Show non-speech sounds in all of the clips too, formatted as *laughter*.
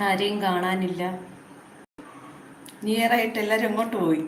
ആരെയും കാണാനില്ല. നിയറായിട്ട് എല്ലാവരും അങ്ങോട്ട് പോയി?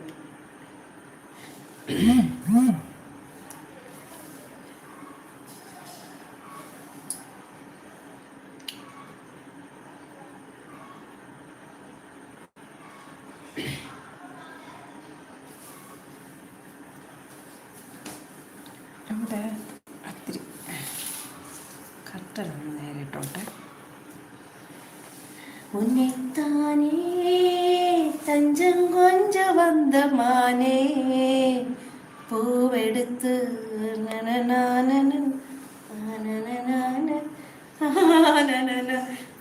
ആനനന.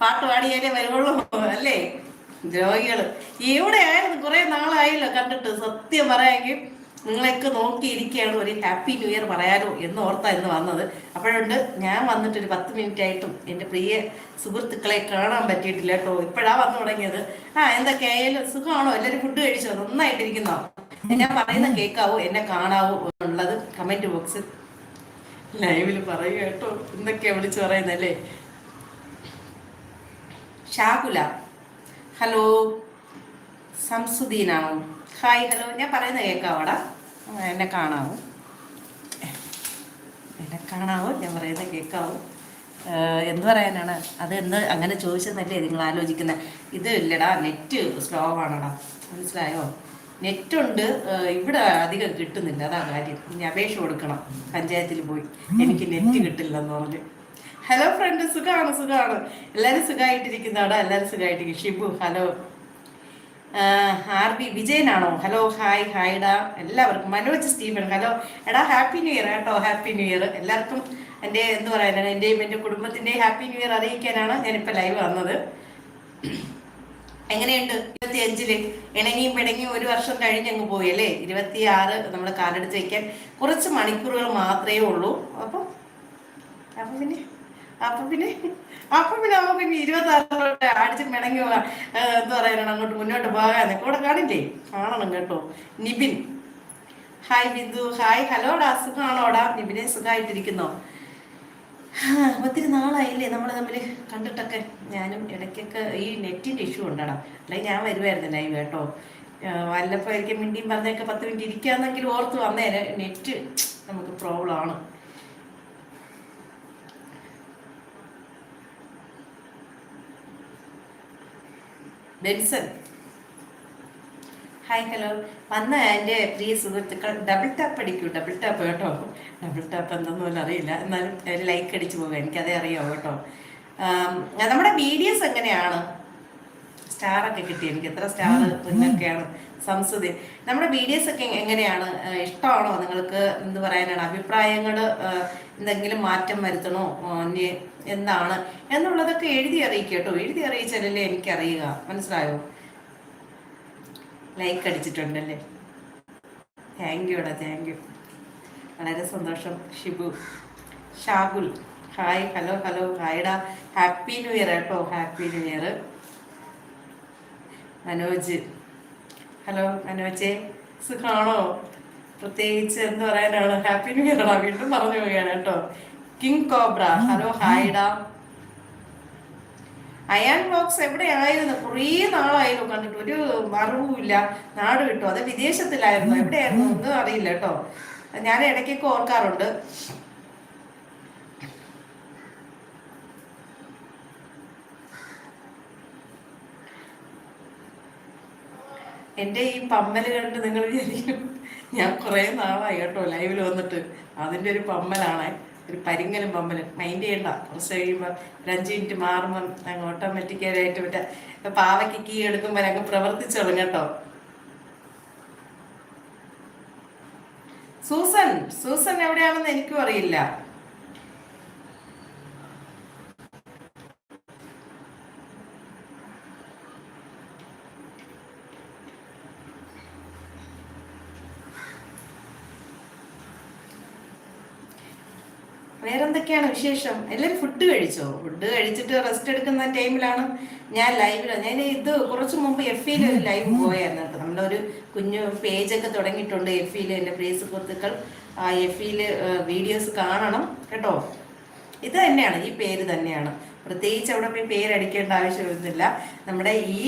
പാട്ട് പാടിയാലേ വരുവുള്ളൂ അല്ലേ ദ്രോഹികൾ എവിടെ ആയിരുന്നു കുറെ നാളായല്ലോ കണ്ടിട്ട് സത്യം പറയാമെങ്കിൽ നിങ്ങളെയൊക്കെ നോക്കിയിരിക്കുകയാണ് ഒരു ഹാപ്പി ന്യൂ ഇയർ പറയാലോ എന്ന് ഓർത്താ ഇന്ന് വന്നത് അപ്പോഴുണ്ട് ഞാൻ വന്നിട്ട് ഒരു പത്ത് മിനിറ്റ് ആയിട്ടും എന്റെ പ്രിയ സുഹൃത്തുക്കളെ കാണാൻ പറ്റിയിട്ടില്ല കേട്ടോ ഇപ്പോഴാ വന്നു തുടങ്ങിയത് ആ എന്തൊക്കെയായാലും സുഖമാണോ എല്ലാവരും ഫുഡ് കഴിച്ചോ നന്നായിട്ടിരിക്കുന്നോ ഞാൻ പറയുന്ന കേൾക്കാവോ എന്നെ കാണാവോ എന്നുള്ളത് കമന്റ് ബോക്സിൽ ലൈവിൽ പറയുക കേട്ടോ. എന്തൊക്കെയാ വിളിച്ചു പറയുന്നല്ലേ ഷാകുല. ഹലോ. സംസുദീനാണോ? ഹായ് ഹലോ ഞാൻ പറയുന്ന കേൾക്കാവോടാ എന്നെ കാണാവോ? എന്നെ കാണാവോ? ഞാൻ പറയുന്ന കേൾക്കാവോ എന്ത് പറയാനാണ്? അത് എന്ത് അങ്ങനെ ചോദിച്ചെന്നല്ലേ നിങ്ങൾ ആലോചിക്കുന്നത് ഇത് ഇല്ലടാ നെറ്റ് സ്ലോ ആണടാ. മനസ്സിലായോ? നെറ്റുണ്ട് ഇവിടെ അധികം കിട്ടുന്നില്ല. അതാ കാര്യം. ഇനി അപേക്ഷ കൊടുക്കണം. പഞ്ചായത്തിൽ പോയി. എനിക്ക് നെറ്റ് കിട്ടില്ലെന്ന് പറഞ്ഞ്. ഹലോ ഫ്രണ്ട് സുഖമാണ് സുഖമാണ് എല്ലാവരും സുഖമായിട്ടിരിക്കുന്നതാടാ എല്ലാവരും സുഖമായിട്ടിരിക്കും ഷിബു ഹലോ. ആർ ബി വിജയനാണോ? ഹലോ ഹായ് ഹായ്ഡാ എല്ലാവർക്കും. Manoj Stephen hello. എടാ ഹാപ്പി ന്യൂ ഇയർ കേട്ടോ. Happy new year. എല്ലാവർക്കും എന്റെ എന്ന് പറയാനാണ് എന്റെയും എന്റെ കുടുംബത്തിന്റെയും ഹാപ്പി ന്യൂ ഇയർ അറിയിക്കാനാണ് ഞാനിപ്പോൾ ലൈവ് വന്നത്. എങ്ങനെയുണ്ട്? ഇരുപത്തി അഞ്ചിൽ ഇണങ്ങിയും പിണങ്ങിയും ഒരു വർഷം കഴിഞ്ഞ് അങ്ങ് പോയി അല്ലേ? ഇരുപത്തി ആറ് നമ്മൾ കാലെടുത്ത് വയ്ക്കാൻ കുറച്ച് മണിക്കൂറുകൾ മാത്രമേ ഉള്ളൂ. അപ്പം അപ്പം പിന്നെ അപ്പൊ പിന്നെ അപ്പൊ പിന്നെ നമുക്ക് ഇനി ഇരുപത്തി ആറിലോട്ട് അടിച്ച് മിണങ്ങി എന്താ പറയാനാണ്? അങ്ങോട്ട് മുന്നോട്ട് പോകാൻ കൂടെ കാണില്ലേ? കാണണം കേട്ടോ. നിബിൻ. ഹായ് ബിന്ദു. ഹായ്. ഹലോടാ സുഖമാണോടാ നിബിനെ സുഖമായിട്ടിരിക്കുന്നോ *laughs* ഒത്തിരി നാളായില്ലേ നമ്മൾ തമ്മിൽ കണ്ടിട്ടൊക്കെ. ഞാനും ഇടയ്ക്കൊക്കെ ഈ നെറ്റിന്റെ ഇഷ്യൂ ഉണ്ടടാ. അല്ലെങ്കിൽ ഞാൻ വരുമായിരുന്നു ലൈവ് കേട്ടോ. വല്ലപ്പോൾ എനിക്ക് മിണ്ടിയും പറഞ്ഞൊക്കെ പത്ത് മിനിറ്റ് ഇരിക്കാന്നെങ്കിലും ഓർത്ത് വന്നേരെ. നെറ്റ് നമുക്ക് പ്രോബ്ലം ആണ് ബെൻസൺ ഹായ് ഹലോ വന്ന എന്റെ പ്രിയ സുഹൃത്തുക്കൾ ഡബിൾ ടാപ്പ് അടിക്കൂ ഡബിൾ ടാപ്പ് കേട്ടോ. ഡബിൾ ടാപ്പ് എന്തെന്നൊന്നും അറിയില്ല. എന്നാലും ഒരു ലൈക്ക് അടിച്ചു പോകാം. എനിക്കതേ അറിയാവൂ കേട്ടോ. നമ്മുടെ വീഡിയോസ് എങ്ങനെയാണ്? സ്റ്റാറൊക്കെ കിട്ടി. എനിക്ക് എത്ര സ്റ്റാർ പിന്നൊക്കെയാണ് സംസ്കൃതി നമ്മുടെ വീഡിയോസ് ഒക്കെ എങ്ങനെയാണ്? ഇഷ്ടമാണോ നിങ്ങൾക്ക്? എന്ത് പറയാനാണ്? അഭിപ്രായങ്ങൾ എന്തെങ്കിലും മാറ്റം വരുത്തണോ? എന്താണ്? എന്നുള്ളതൊക്കെ എഴുതി അറിയിക്കുക കേട്ടോ. എഴുതി അറിയിച്ചാലല്ലേ എനിക്കറിയുക. മനസ്സിലായോ? ലൈക്ക് അടിച്ചിട്ടുണ്ടല്ലേ? താങ്ക് യുടാ താങ്ക് യു വളരെ സന്തോഷം Shibu. Shabul hi hello hello ഹായ്ഡാ happy new year കേട്ടോ happy new year Manoj hello മനോജെ. സുഖാണോ? പ്രത്യേകിച്ച് എന്ത് പറയാനാണ്? ഹാപ്പി ന്യൂ ഇയർ വീണ്ടും പറഞ്ഞു പോവുകയാണ് കേട്ടോ കിങ് കോബ്ര ഹലോ ഹായ്ഡാ അയാൻ ബോക്സ് എവിടെയായിരുന്നു? കുറേ നാളായിരുന്നു കണ്ടിട്ട്. ഒരു മറവുമില്ല. നാട് കിട്ടും അത് വിദേശത്തിലായിരുന്നു. എവിടെയായിരുന്നു ഒന്നും അറിയില്ല കേട്ടോ. ഞാൻ ഇടയ്ക്കൊക്കെ ഓർക്കാറുണ്ട്. എന്റെ ഈ പമ്മൽ കണ്ടിട്ട് നിങ്ങൾ വിചാരിക്കും ഞാൻ കുറേ നാളായി കേട്ടോ ലൈവിൽ വന്നിട്ട്. അതിന്റെ ഒരു പമ്മലാണ്. ഒരു പരിങ്ങലും പമ്പലും മൈൻഡ് ചെയ്യണ്ട. കുറച്ച് കഴിയുമ്പോൾ ഒരു അഞ്ച് മിനിറ്റ് മാറുമ്പം അങ്ങ് ഓട്ടോമാറ്റിക്കായിട്ട് മറ്റേ പാവയ്ക്ക് കീ എടുക്കുമ്പോൾ അങ്ങ് പ്രവർത്തിച്ചോളും കേട്ടോ. സൂസൻ സൂസൻ എവിടെയാണെന്ന് എനിക്കും അറിയില്ല. വേറെന്തൊക്കെയാണ് വിശേഷം? എല്ലാവരും ഫുഡ് കഴിച്ചോ? ഫുഡ് കഴിച്ചിട്ട് റെസ്റ്റ് എടുക്കുന്ന ടൈമിലാണ് ഞാൻ ലൈവിൽ ഞാൻ ഇത് കുറച്ച് മുമ്പ് എഫ് ഇയിൽ ഒരു ലൈവ് പോയായിരുന്നു കേട്ടോ. നമ്മളൊരു കുഞ്ഞു പേജൊക്കെ തുടങ്ങിയിട്ടുണ്ട് എഫ് ഇയിൽ എന്റെ പ്രിയ സുഹൃത്തുക്കൾ. ആ എഫ് ഇയിൽ വീഡിയോസ് കാണണം കേട്ടോ. ഇത് തന്നെയാണ് ഈ പേര് തന്നെയാണ്. പ്രത്യേകിച്ച് അവിടെ പോയി പേരടിക്കേണ്ട ആവശ്യമൊന്നുമില്ല. നമ്മുടെ ഈ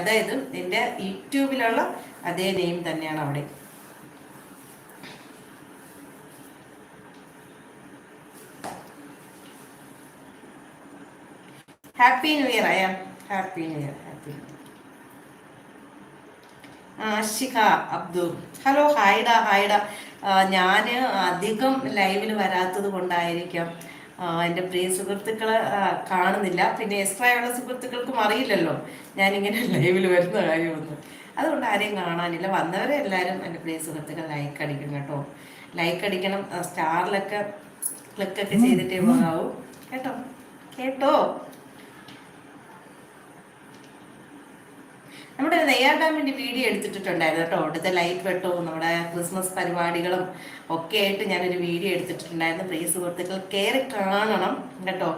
അതായത് എന്റെ യൂട്യൂബിലുള്ള അതേ നെയിം തന്നെയാണ് അവിടെ. ഹാപ്പി ന്യൂ ഇയർ അയ happy new year happy Ashika Abdu hello ഹായ്ഡ ഹായ്ഡ ഞാൻ അധികം ലൈവിൽ വരാത്തത് കൊണ്ടായിരിക്കാം. എന്റെ പ്രിയ സുഹൃത്തുക്കളെ കാണുന്നില്ല. പിന്നെ എക്സ്ട്രാ ഉള്ള സുഹൃത്തുക്കൾക്കും അറിയില്ലല്ലോ. ഞാനിങ്ങനെ *laughs* ലൈവിൽ വരുന്ന കാര്യമൊന്നും. അതുകൊണ്ട് ആരെയും കാണാനില്ല. വന്നവരെ എല്ലാവരും എന്റെ പ്രിയ സുഹൃത്തുക്കൾ ലൈക്ക് അടിക്കണം കേട്ടോ. ലൈക്ക് അടിക്കണം. സ്റ്റാറിലൊക്കെ ക്ലിക്കൊക്കെ ചെയ്തിട്ടേ പോകാവൂ. കേട്ടോ? കേട്ടോ? നമ്മുടെ നെയ്യാർ ഡാമിന്റെ വീഡിയോ എടുത്തിട്ടുണ്ടായിരുന്നു കേട്ടോ. അവിടുത്തെ ലൈറ്റ് വെട്ടവും നമ്മുടെ ക്രിസ്മസ് പരിപാടികളും ഒക്കെ ആയിട്ട് ഞാനൊരു വീഡിയോ എടുത്തിട്ടുണ്ടായിരുന്നു. പ്രിയ സുഹൃത്തുക്കൾ കയറി കാണണം കേട്ടോ.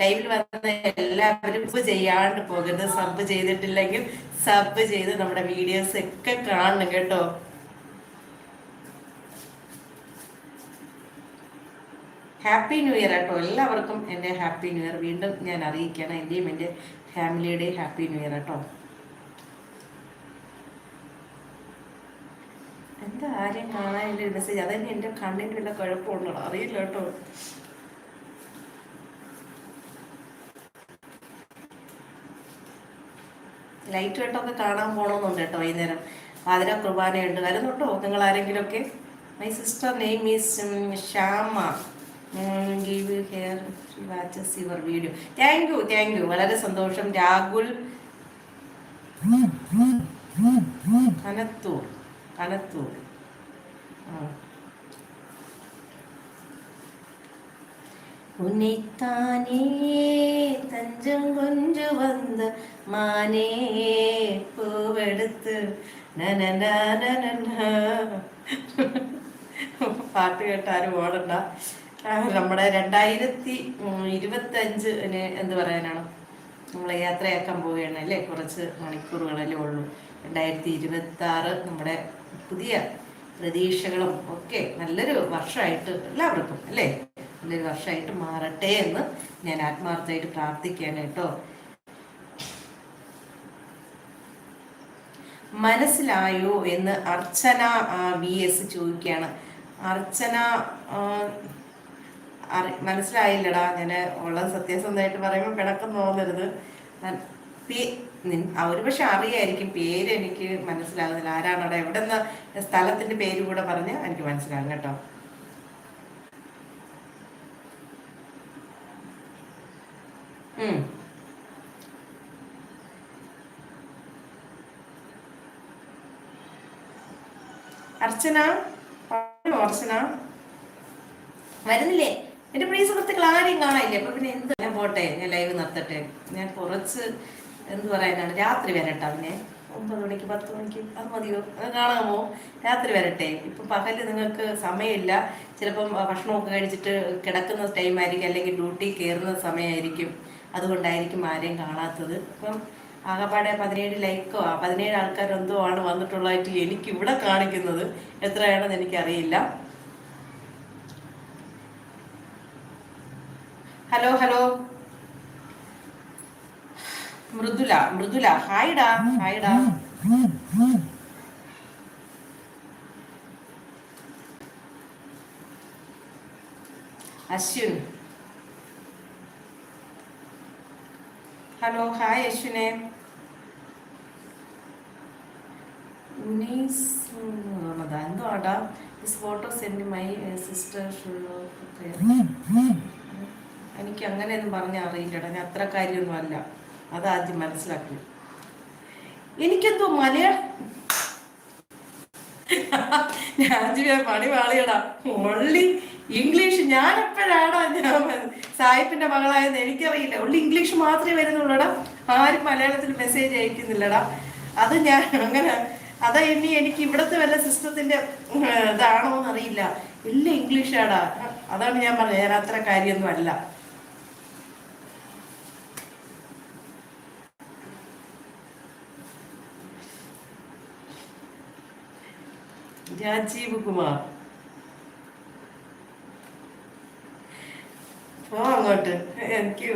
ലൈവിൽ വന്ന എല്ലാവരും സബ് ചെയ്യാണ്ട് പോകരുത്. സബ് ചെയ്തിട്ടില്ലെങ്കിൽ സബ് ചെയ്ത് നമ്മുടെ വീഡിയോസ് ഒക്കെ കാണണം കേട്ടോ. ഹാപ്പി ന്യൂ ഇയർ കേട്ടോ എല്ലാവർക്കും എന്റെ ഹാപ്പി ന്യൂ ഇയർ വീണ്ടും ഞാൻ അറിയിക്കണം എന്റെയും എന്റെ ഫാമിലിയുടെയും ഹാപ്പി ന്യൂ ഇയർ കേട്ടോ എന്താ ആരെയും എന്റെ മെസ്സേജ് അതന്നെ എന്റെ കണ്ണിന് വല്ല കുഴപ്പമുണ്ടോ അറിയില്ല കേട്ടോ. ലൈറ്റ് വെട്ടമൊക്കെ കാണാൻ പോകണമെന്നുണ്ട് കേട്ടോ വൈകുന്നേരം. പാതിര കുർബാനയുണ്ട് വരുന്നുണ്ടോ നിങ്ങൾ ആരെങ്കിലുമൊക്കെ my sister name is Shyama. Give here watches your video thank you thank you വളരെ സന്തോഷം. രാഹുൽ. കനത്തൂർ. കനത്തൂർ. உன்னைத்தானே தஞ்சம் கொஞ்சு வந்த மானே പൂവെടുത്ത് നനനാനനനാ. പാട്ട് കേട്ടാരും ഓടണ്ട ആ, നമ്മുടെ രണ്ടായിരത്തി ഇരുപത്തി അഞ്ചിന് എന്ത് പറയാനാണ് നമ്മൾ യാത്രയാക്കാൻ പോവുകയാണ് അല്ലേ കുറച്ച് മണിക്കൂറുകളല്ലേ ഉള്ളൂ രണ്ടായിരത്തി ഇരുപത്തി ആറ് നമ്മുടെ പുതിയ പ്രതീക്ഷകളും ഒക്കെ നല്ലൊരു വർഷമായിട്ട് എല്ലാവർക്കും അല്ലേ? നല്ലൊരു വർഷമായിട്ട് മാറട്ടെ എന്ന് ഞാൻ ആത്മാർത്ഥമായിട്ട് പ്രാർത്ഥിക്കുകയാണ് കേട്ടോ. മനസ്സിലായോ എന്ന് അർച്ചന വി എസ് ചോദിക്കുകയാണ്. അർച്ചന മനസ്സിലായില്ലടാ. ഞാൻ ഉള്ളത് സത്യസന്ധമായിട്ട് പറയുമ്പോൾ പിണക്കം തോന്നരുത്. ഒരു പക്ഷെ അറിയായിരിക്കും പേര് എനിക്ക് മനസ്സിലാകുന്നില്ല. ആരാണോടെ എവിടെ നിന്ന് സ്ഥലത്തിന്റെ പേര് കൂടെ പറഞ്ഞ് എനിക്ക് മനസ്സിലാകും കേട്ടോ. അർച്ചന അർച്ചന? വരുന്നില്ലേ? എന്റെ പ്രിയ സുഹൃത്തുക്കൾ ആരെയും കാണാനില്ലേ? അപ്പൊ പിന്നെ എന്ത് പോട്ടെ? ഞാൻ ലൈവ് നിർത്തട്ടെ. ഞാൻ കുറച്ച് എന്ത് പറയാനാണ്? രാത്രി വരട്ടെ അവനെ ഒമ്പത് മണിക്ക് പത്ത് മണിക്ക് അത് മതിയോ അത് കാണാമോ? രാത്രി വരട്ടെ. ഇപ്പൊ പകൽ നിങ്ങൾക്ക് സമയമില്ല. ചിലപ്പം ഭക്ഷണമൊക്കെ കഴിച്ചിട്ട് കിടക്കുന്ന ടൈം ആയിരിക്കും അല്ലെങ്കിൽ ഡ്യൂട്ടി കയറുന്ന സമയമായിരിക്കും. അതുകൊണ്ടായിരിക്കും ആരെയും കാണാത്തത്. അപ്പം ആകപ്പാടെ പതിനേഴ് ലൈക്കോ പതിനേഴ് ആൾക്കാരെന്തോ ആണ് വന്നിട്ടുള്ളതായിട്ട് എനിക്ക് ഇവിടെ കാണിക്കുന്നത്. എത്രയാണെന്ന് എനിക്കറിയില്ല. Hello hello. മൃദുല മൃദുല. ഹായിടാ ഹായിടാ അശ്വിൻ. ഹലോ ഹായ് അശ്വിനെ. ഉനീസ് അതാ എന്തോ ആടാ this photo send my sister എനിക്ക് അങ്ങനെയൊന്നും പറഞ്ഞ അറിയില്ലടാ ഞാൻ അത്ര കാര്യമൊന്നും അല്ല. അതാദ്യം മനസ്സിലാക്കി എനിക്കെന്തോ മലയാളം രാജീവ പണി വാളിയടാ ഒള്ളി ഇംഗ്ലീഷ് ഞാൻ എപ്പോഴാണോ ഞാൻ സായിപ്പിന്റെ മകളായെന്ന് എനിക്കറിയില്ല. ഓൺലി ഇംഗ്ലീഷ് മാത്രമേ വരുന്നുള്ളൂടാ. ആരും മലയാളത്തിൽ മെസ്സേജ് അയക്കുന്നില്ലടാ. അത് ഞാൻ അങ്ങനെ അതാ ഇനി എനിക്ക് ഇവിടുത്തെ വല്ല സിസ്റ്റത്തിന്റെ ഇതാണോ എന്നറിയില്ല ഇല്ല ഇംഗ്ലീഷാടാ. അതാണ് ഞാൻ പറഞ്ഞത്. ഞാൻ അത്ര കാര്യമൊന്നും അല്ല. രാജീവ് കുമാർ പോ അങ്ങോട്ട്. എനിക്ക്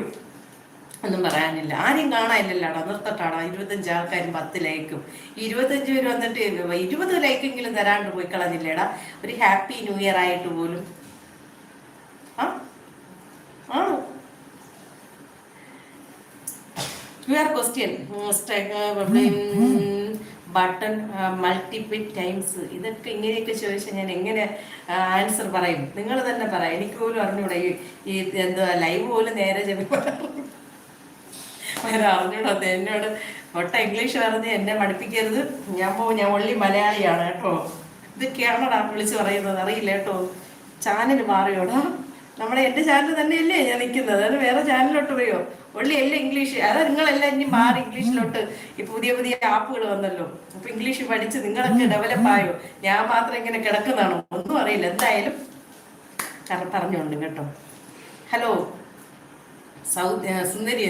ഒന്നും പറയാനില്ല. ആരെയും കാണാനില്ലല്ലോടാ. നിർത്തട്ടാടാ. ഇരുപത്തഞ്ച് ആൾക്കാരും പത്ത് ലൈക്കും. ഇരുപത്തഞ്ച് പേര് വന്നിട്ട് ഇരുപത് ലൈക്കെങ്കിലും തരാണ്ട് പോയി കളഞ്ഞില്ലേടാ. ഒരു ഹാപ്പി ന്യൂ ഇയർ ആയിട്ട് പോലും. ആ? ആ? Your question button multiple times ഇതൊക്കെ ഇങ്ങനെയൊക്കെ ചോദിച്ചാൽ ഞാൻ എങ്ങനെ ആൻസർ പറയും? നിങ്ങൾ തന്നെ പറയാം എനിക്ക് പോലും അറിഞ്ഞൂടെ. ഈ എന്തുവാ ലൈവ് പോലും നേരെ അറിഞ്ഞൂടാ. എന്നോട് ഒട്ട ഇംഗ്ലീഷ് പറഞ്ഞ് എന്നെ പഠിപ്പിക്കരുത്. ഞാൻ പോകും ഞാൻ ഒള്ളി മലയാളിയാണ് കേട്ടോ. ഇതൊക്കെയാണോടാ വിളിച്ച് പറയുന്നത്? അറിയില്ല കേട്ടോ. ചാനൽ മാറിയോടാ? നമ്മുടെ എന്റെ ചാനൽ തന്നെയല്ലേ ഞാൻ നിൽക്കുന്നത്. അത് വേറെ ചാനലിലോട്ട് പോയോ? ഒള്ളി എല്ലാം ഇംഗ്ലീഷ് അതായത് നിങ്ങളെല്ലാം ഇനി മാറി ഇംഗ്ലീഷിലോട്ട് ഈ പുതിയ പുതിയ ആപ്പുകൾ വന്നല്ലോ. അപ്പൊ ഇംഗ്ലീഷ് പഠിച്ച് നിങ്ങളൊക്കെ ഡെവലപ്പ് ആയോ? ഞാൻ മാത്രം ഇങ്ങനെ കിടക്കുന്നതാണോ? ഒന്നും അറിയില്ല. എന്തായാലും പറഞ്ഞോണ്ട് കേട്ടോ. Hello Saud Sundari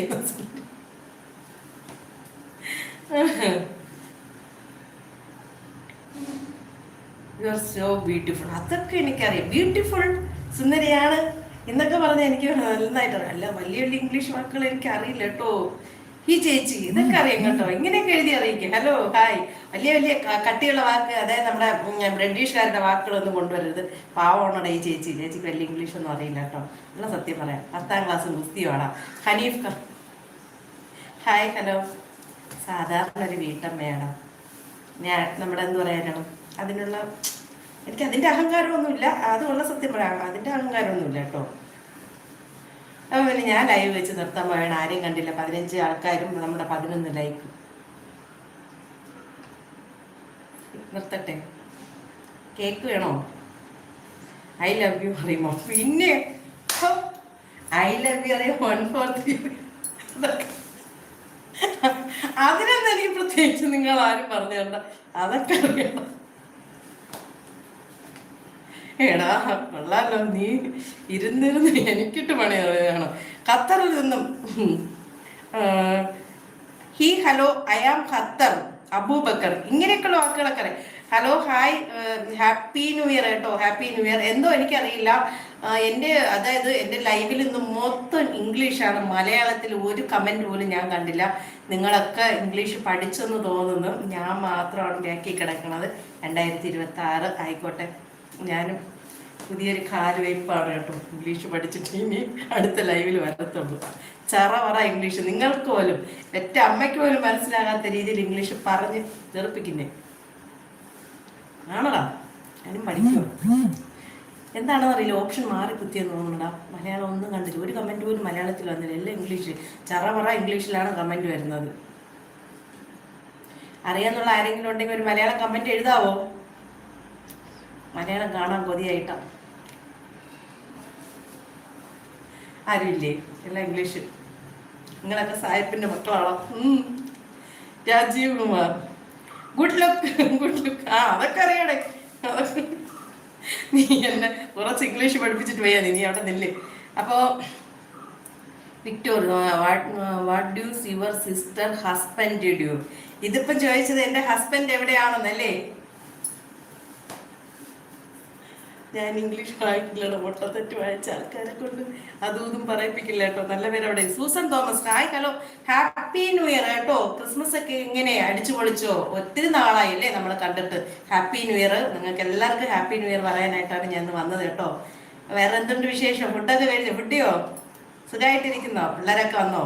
you are so beautiful അതൊക്കെ എനിക്കറിയാം. ബ്യൂട്ടിഫുൾ സുന്ദരിയാണ് എന്നൊക്കെ പറഞ്ഞ എനിക്ക് നന്നായിട്ട് അല്ല വലിയ വലിയ ഇംഗ്ലീഷ് വാക്കുകൾ എനിക്ക് അറിയില്ല കേട്ടോ. ഈ ചേച്ചി ഇതൊക്കെ അറിയാം കേട്ടോ. ഇങ്ങനെയൊക്കെ എഴുതി അറിയിക്കും. ഹലോ ഹായ് വലിയ വലിയ കട്ടിയുള്ള വാക്ക് അതായത് നമ്മുടെ ബ്രിട്ടീഷുകാരുടെ വാക്കുകളൊന്നും കൊണ്ടുവരരുത്. പാവമാണോടെ ഈ ചേച്ചി. ചേച്ചിക്ക് വലിയ ഇംഗ്ലീഷ് ഒന്നും അറിയില്ല കേട്ടോ. നല്ല സത്യം പറയാം. പത്താം ക്ലാസ് മുസ്തിയോടാ ഹനീഫ് ഹായ് ഹലോ സാധാരണ ഒരു വീട്ടമ്മയാണ്. ഞാൻ നമ്മുടെ എന്ത് പറയാനാണ്? അതിനുള്ള എനിക്ക് അതിന്റെ അഹങ്കാരമൊന്നുമില്ല. അതുള്ള സത്യം പറയാം. അതിന്റെ അഹങ്കാരമൊന്നുമില്ല കേട്ടോ. അപ്പോൾ പിന്നെ ഞാൻ ലൈവ് വെച്ച് നിർത്താൻ പോയാണ്. ആരെയും കണ്ടില്ല. പതിനഞ്ച് ആൾക്കാരും നമ്മുടെ പതിനൊന്ന് ലൈക്ക് നിർത്തട്ടെ. കേക്ക് വേണോ? ഐ ലവ് യു അറിയുമോ പിന്നെ ഐ ലവ് യു അറിയാം വൺ ഫോർ ത്രീ അതിനെന്താ എനിക്ക് പ്രത്യേകിച്ച് നിങ്ങൾ ആരും പറഞ്ഞു തരണ്ട അതൊക്കെ അറിയണം. എടാ കൊള്ളാലോ നീ ഇരുന്നിരുന്ന് എനിക്കിട്ട് പണി അറിയണം ഖത്തറിൽ നിന്നും hi hello I am Qatar Abubakar ഇങ്ങനെയൊക്കെയുള്ള വാക്കുകളൊക്കെ അറിയാം. Hello hi happy new year കേട്ടോ ഹാപ്പി ന്യൂ ഇയർ. എന്തോ എനിക്കറിയില്ല. എന്റെ അതായത് എന്റെ ലൈവിൽ നിന്ന് മൊത്തം ഇംഗ്ലീഷാണ്. മലയാളത്തിൽ ഒരു കമന്റ് പോലും ഞാൻ കണ്ടില്ല. നിങ്ങളൊക്കെ ഇംഗ്ലീഷ് പഠിച്ചെന്ന് തോന്നുന്നു. ഞാൻ മാത്രമാണ് ബാക്കി കിടക്കുന്നത് രണ്ടായിരത്തി ഇരുപത്തി ആറ് ആയിക്കോട്ടെ. ഞാനും പുതിയൊരു കാലുവയ്പ്പാണ് കേട്ടോ. ഇംഗ്ലീഷ് പഠിച്ചിട്ട് ഇനി അടുത്ത ലൈവിൽ വരത്തുള്ളൂ. ചറ പറ ഇംഗ്ലീഷ്. നിങ്ങൾക്ക് പോലും ഒറ്റ അമ്മയ്ക്ക് പോലും മനസ്സിലാകാത്ത രീതിയിൽ ഇംഗ്ലീഷ് പറഞ്ഞ് തെറിപ്പിക്കുന്നേ ആണോടാ? ഞാനും പഠിക്കും എന്താണെന്ന് അറിയില്ല ഓപ്ഷൻ മാറി കുത്തിയെന്ന് തോന്നുന്നുണ്ടാ മലയാളം ഒന്നും കണ്ടില്ല. ഒരു കമന്റ് പോലും മലയാളത്തിൽ വന്നില്ല. എല്ലാം ഇംഗ്ലീഷ്. ചറ പറ ഇംഗ്ലീഷിലാണ് കമന്റ് വരുന്നത്. അറിയാന്നുള്ള ആരെങ്കിലും ഉണ്ടെങ്കിൽ ഒരു മലയാളം കമന്റ് എഴുതാവോ? മലയാളം കാണാൻ കൊതിയായിട്ടാ. ആരുമില്ലേ? എല്ലാം ഇംഗ്ലീഷ്. നിങ്ങളൊക്കെ സാഹിബിന്റെ മക്കളാണോ. Rajeev Kumar. Good look good look ആ അതൊക്കെ അറിയണേ. നീ എന്നെ കുറച്ച് ഇംഗ്ലീഷ് പഠിപ്പിച്ചിട്ട് പോയാ നീ അവിടെ നില്ലേ. അപ്പോ Victor what does your sister husband do ഇതിപ്പം ചോദിച്ചത് എന്റെ ഹസ്ബൻഡ് എവിടെയാണെന്നല്ലേ? ഞാൻ ഇംഗ്ലീഷ് വായിക്കില്ലടോ. പൊട്ടത്തെറ്റ് വായിച്ച ആൾക്കാരെ കൊണ്ട് അതും ഇതും പറയിപ്പിക്കില്ല കേട്ടോ. നല്ല പേരവിടെ. Susan Thomas. Hi hello. Happy new year കേട്ടോ. ക്രിസ്മസ് ഒക്കെ ഇങ്ങനെ അടിച്ചു പൊളിച്ചോ? ഒത്തിരി നാളായി അല്ലേ നമ്മൾ കണ്ടിട്ട്. ഹാപ്പി ന്യൂ ഇയർ നിങ്ങൾക്ക് എല്ലാവർക്കും ഹാപ്പി ന്യൂ ഇയർ പറയാനായിട്ടാണ് ഞാൻ വന്നത് കേട്ടോ. വേറെ എന്തുണ്ട് വിശേഷം? ഫുഡൊക്കെ കഴിഞ്ഞു ഫുഡിയോ സുഖമായിട്ടിരിക്കുന്നോ പിള്ളേരൊക്കെ വന്നോ?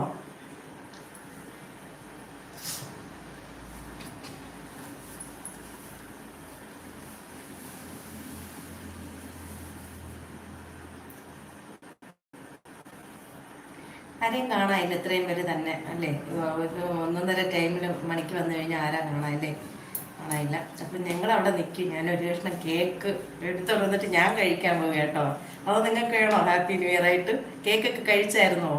ആരെയും കാണാനില്ല ഇത്രയും പേര് തന്നെ അല്ലേ? ഒന്നൊന്നര ടൈമിൽ മണിക്ക് വന്നു കഴിഞ്ഞാൽ ആരാ കാണാനില്ലേ കാണാനില്ല. അപ്പം ഞങ്ങൾ അവിടെ നിൽക്കും ഞാൻ ഒരു കഷ്ണം കേക്ക് എടുത്തു വന്നിട്ട് ഞാൻ കഴിക്കാൻ പോകും കേട്ടോ. അത് നിങ്ങൾക്ക് വേണോ ഹാപ്പി ന്യൂ ഇയർ ആയിട്ട്? കേക്കൊക്കെ കഴിച്ചായിരുന്നോ?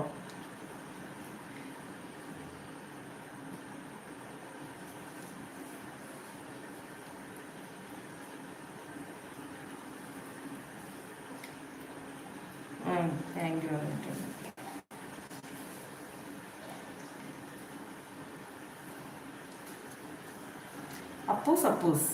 താങ്ക് യു അപ്പൂസ് അപ്പൂസ്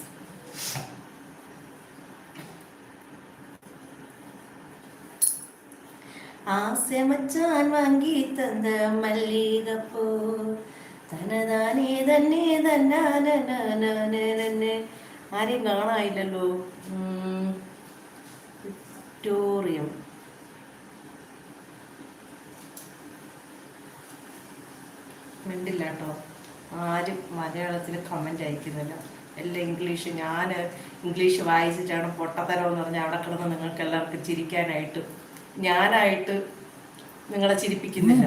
ആസ്യമച്ചാൻ വാങ്ങി തന്ന മല്ലികപ്പൂ. തനതാനേ തന്നെ തന്നെ ആരെയും കാണാനില്ലല്ലോ ഉം. വിക്ടോറിയം മിണ്ടില്ല കേട്ടോ ആരും മലയാളത്തിൽ കമന്റ് അയക്കുന്നില്ല. എല്ലാം ഇംഗ്ലീഷ് ഞാൻ ഇംഗ്ലീഷ് വായിച്ചിട്ടാണ് പൊട്ടത്തരം എന്ന് പറഞ്ഞാൽ അവിടെ കിടന്ന് നിങ്ങൾക്ക് എല്ലാവർക്കും ചിരിക്കാനായിട്ട് ഞാനായിട്ട് നിങ്ങളെ ചിരിപ്പിക്കുന്നില്ല.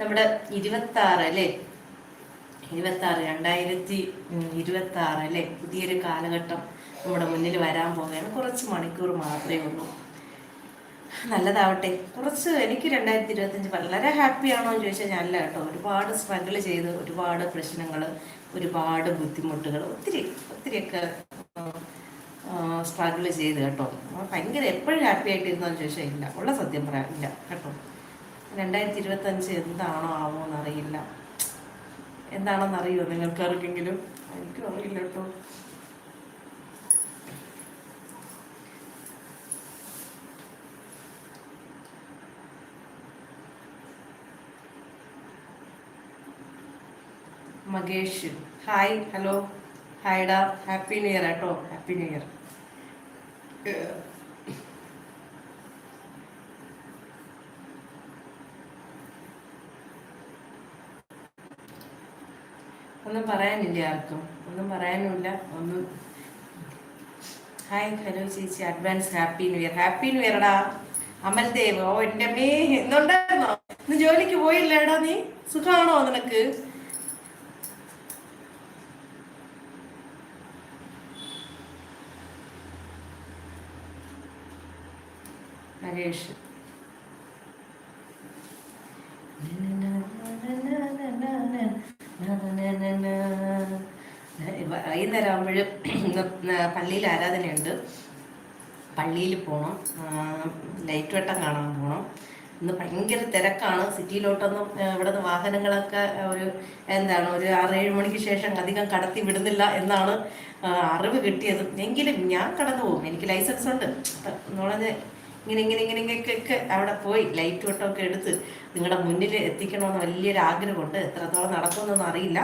നമ്മുടെ ഇരുപത്തി ആറ് അല്ലേ? ഇരുപത്തി ആറ് രണ്ടായിരത്തി ഇരുപത്തി ആറ് അല്ലേ? പുതിയൊരു കാലഘട്ടം നമ്മുടെ മുന്നിൽ വരാൻ പോവുകയാണ്. കുറച്ച് മണിക്കൂർ മാത്രമേ ഉള്ളൂ. നല്ലതാവട്ടെ. കുറച്ച് എനിക്ക് രണ്ടായിരത്തി ഇരുപത്തഞ്ച് വളരെ ഹാപ്പിയാണോ എന്ന് ചോദിച്ചാൽ ഞാനല്ല കേട്ടോ. ഒരുപാട് സ്ട്രഗിൾ ചെയ്ത് ഒരുപാട് പ്രശ്നങ്ങൾ ഒരുപാട് ബുദ്ധിമുട്ടുകൾ ഒത്തിരി ഒത്തിരിയൊക്കെ സ്ട്രഗിൾ ചെയ്ത് കേട്ടോ. ഭയങ്കര എപ്പോഴും ഹാപ്പി ആയിട്ടിരുന്നോന്ന് ചോദിച്ചാൽ ഇല്ല. ഉള്ള സത്യം പറയാം ഇല്ല കേട്ടോ. രണ്ടായിരത്തി ഇരുപത്തഞ്ച് എന്താണോ ആവോ എന്നറിയില്ല. എന്താണെന്ന് അറിയോ? നിങ്ങൾക്ക് ആർക്കെങ്കിലും എനിക്കും അറിയില്ല കേട്ടോ. Makesh. Hi hello. ഹായ്ഡാ happy new year കേട്ടോ. Happy new year. ഒന്നും പറയാനില്ല ആർക്കും. ഒന്നും പറയാനുമില്ല. ഒന്നും. ഹായ് ഹലോ ചേച്ചി. Advance happy new year happy new ഇയർടാ Amal Dev. ഓ എന്റെ മേ. എന്തുണ്ടായിരുന്നോ ഇന്ന് ജോലിക്ക് പോയില്ലേടാ നീ. സുഖമാണോ നിനക്ക്? നരേഷ്. വൈകുന്നേരം ആകുമ്പോഴും പള്ളിയിൽ ആരാധനയുണ്ട്. പള്ളിയിൽ പോകണം ലൈറ്റ് വെട്ടം കാണാൻ പോകണം ഇന്ന് ഭയങ്കര തിരക്കാണ്. സിറ്റിയിലോട്ടൊന്നും ഇവിടെ നിന്ന് വാഹനങ്ങളൊക്കെ ഒരു എന്താണ് ഒരു ആറേഴ് മണിക്ക് ശേഷം അധികം കടത്തി വിടുന്നില്ല എന്നാണ് ആ, അറിവ് കിട്ടിയത്. എങ്കിലും ഞാൻ കടന്നു പോകും. എനിക്ക് ലൈസൻസ് ഉണ്ട്. എന്നുള്ളത് ഇങ്ങനെ ഇങ്ങനെ ഇങ്ങനെ ഇങ്ങനെയൊക്കെ അവിടെ പോയി ലൈറ്റ് വെട്ടമൊക്കെ എടുത്ത് നിങ്ങളുടെ മുന്നിൽ എത്തിക്കണമെന്ന് വലിയൊരു ആഗ്രഹമുണ്ട്. എത്രത്തോളം നടക്കുമെന്നൊന്നും അറിയില്ല.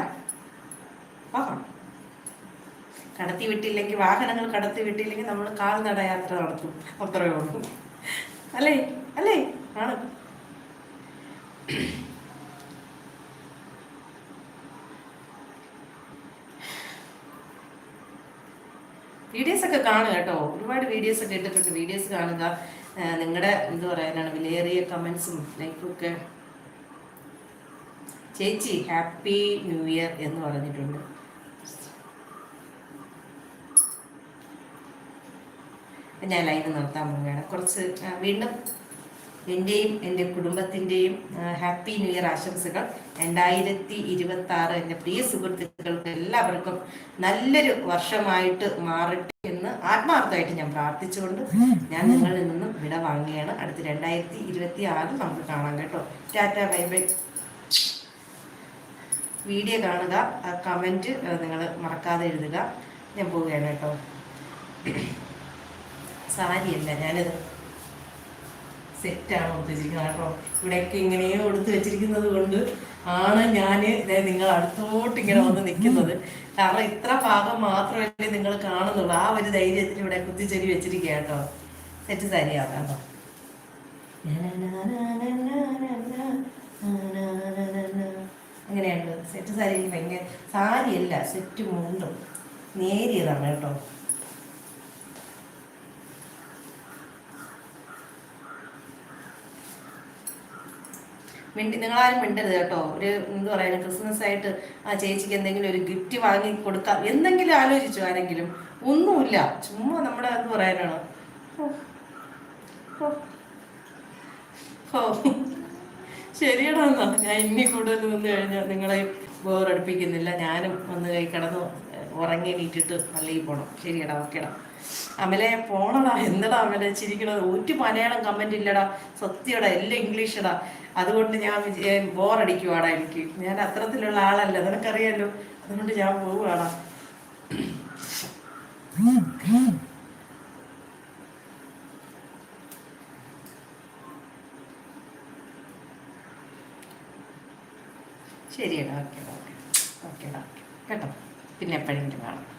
പോകാം കടത്തി വിട്ടില്ലെങ്കിൽ വാഹനങ്ങൾ കടത്തി വിട്ടില്ലെങ്കിൽ നമ്മൾ കാൽനട യാത്ര നടത്തും. അത്രയേ ഉള്ളൂ. അല്ലേ? അല്ലേ? ആണ്. വീഡിയോസ് ഒക്കെ കാണുക കേട്ടോ. ഒരുപാട് വീഡിയോസ് ഒക്കെ ഇട്ടിട്ടുണ്ട്. വീഡിയോസ് കാണുക. നിങ്ങളുടെ എന്ത് പറയാനാണ്. വിലയേറിയ കമൻസും ലൈക്കും ഒക്കെ. ചേച്ചി ഹാപ്പി ന്യൂ ഇയർ എന്ന് പറഞ്ഞിട്ടുണ്ട്. ഞാൻ ലൈവ് നിർത്താൻ പോവുകയാണ്. കുറച്ച് വീണ്ടും എന്റെയും എന്റെ കുടുംബത്തിന്റെയും ഹാപ്പി ന്യൂ ഇയർ ആശംസകൾ. രണ്ടായിരത്തി ഇരുപത്തി ആറ് എന്റെ പ്രിയ സുഹൃത്തുക്കൾക്ക് എല്ലാവർക്കും നല്ലൊരു വർഷമായിട്ട് മാറട്ടെ എന്ന് ആത്മാർത്ഥമായിട്ട് ഞാൻ പ്രാർത്ഥിച്ചുകൊണ്ട് ഞാൻ നിങ്ങളിൽ നിന്നും വിട വാങ്ങുകയാണ്. അടുത്ത രണ്ടായിരത്തി ഇരുപത്തി ആറിൽ നമുക്ക് കാണാം കേട്ടോ. Tata bye bye. വീഡിയോ കാണുക കമന്റ് നിങ്ങൾ മറക്കാതെ എഴുതുക. ഞാൻ പോവുകയാണ് കേട്ടോ. സാരിയല്ല ഞാനിത് സെറ്റാണ് ഉദ്ദേശിക്കുന്നത്. കേട്ടോ ഇവിടെയൊക്കെ ഇങ്ങനെയോ എടുത്ത് വെച്ചിരിക്കുന്നത് കൊണ്ട് ആണ് ഞാൻ നിങ്ങൾ അടുത്തോട്ട് ഇങ്ങനെ വന്ന് നിൽക്കുന്നത്. കാരണം ഇത്ര ഭാഗം മാത്രമല്ലേ നിങ്ങൾ കാണുന്നുള്ളൂ. ആ ഒരു ധൈര്യത്തിൽ ഇവിടെ കുത്തിച്ചെരി വെച്ചിരിക്കുക കേട്ടോ. സെറ്റ് സാരിയാണ് കേട്ടോ. അങ്ങനെയുണ്ട് സെറ്റ് സാരി ഭയങ്കര സാരിയല്ല സെറ്റ് മുണ്ടും. നേരിയതാണ് കേട്ടോ. മിണ്ടി നിങ്ങളാരും മിണ്ടരുത് കേട്ടോ. ഒരു എന്ത് പറയാനും ക്രിസ്മസ് ആയിട്ട് ആ ചേച്ചിക്ക് എന്തെങ്കിലും ഒരു ഗിഫ്റ്റ് വാങ്ങി കൊടുക്കാം. എന്തെങ്കിലും ആലോചിച്ചു ആരെങ്കിലും? ഒന്നുമില്ല. ചുമ്മാ നമ്മുടെ എന്ത് പറയാനാണ്. ശരിയടാ എന്നാ. ഞാൻ ഇനി കൂടുതൽ വന്നു കഴിഞ്ഞാൽ നിങ്ങളെ ബോറടിപ്പിക്കുന്നില്ല ഞാനും വന്ന് കൈ കിടന്നു ഉറങ്ങി നീട്ടിട്ട് പള്ളിയിൽ പോകണം ശരിയടാ ഓക്കേടാ. അമലെ പോണടാ. എന്തടാ അമലെ ചിരിക്കണത്? ഒരു മലയാളം കമന്റ് ഇല്ലടാ. സത്യടാ എല്ലാം ഇംഗ്ലീഷടാ അതുകൊണ്ട് ഞാൻ ബോറടിക്കുവാടാ എനിക്ക്. ഞാൻ അത്തരത്തിലുള്ള ആളല്ല. നിനക്കറിയാലോ? അതുകൊണ്ട് ഞാൻ പോവുകയാണ്. ശരിയടാ. Okay okay. ഓക്കേടാ കേട്ടോ? പിന്നെ എപ്പോഴെങ്കിലും കാണാം.